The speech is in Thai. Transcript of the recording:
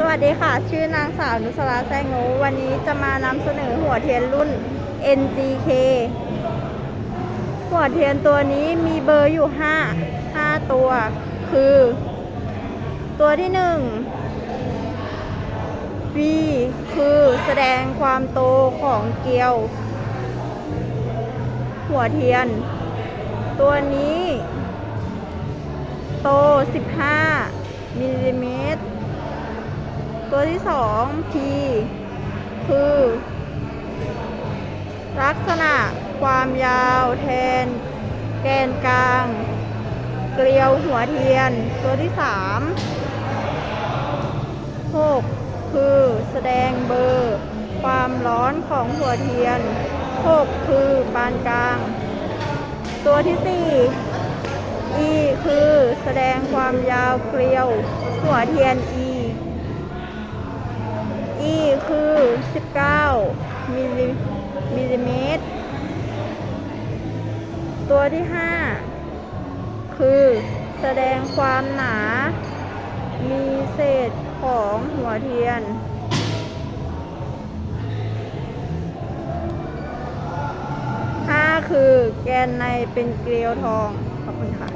สวัสดีค่ะ ชื่อนางสาวนุสราแซงโงวันนี้จะมานำเสนอหัวเทียนรุ่น NGK หัวเทียนตัวนี้มีเบอร์อยู่ 5 5 ตัว คือ ตัวที่ 1 V คือแสดงความโตของเกลียว หัวเทียน ตัวนี้ โต 15มิลลิเมตร ที่สอง P คือ ลักษณะความยาวแทน แกนกลาง เกลียวหัวเทียน ตัวที่สามหกคือแสดงเบอร์ ความร้อนของหัวเทียนหกคือปานกลาง ตัวที่สี่ E คือแสดงความยาวเกลียว หัวเทียน E คือ 19มิลลิมิลลิเมตร ตัวที่ 5 คือแสดงความหนา มีเศษของหัวเทียน 5 คือแกนในเป็นเกลียวทอง ขอบคุณค่ะ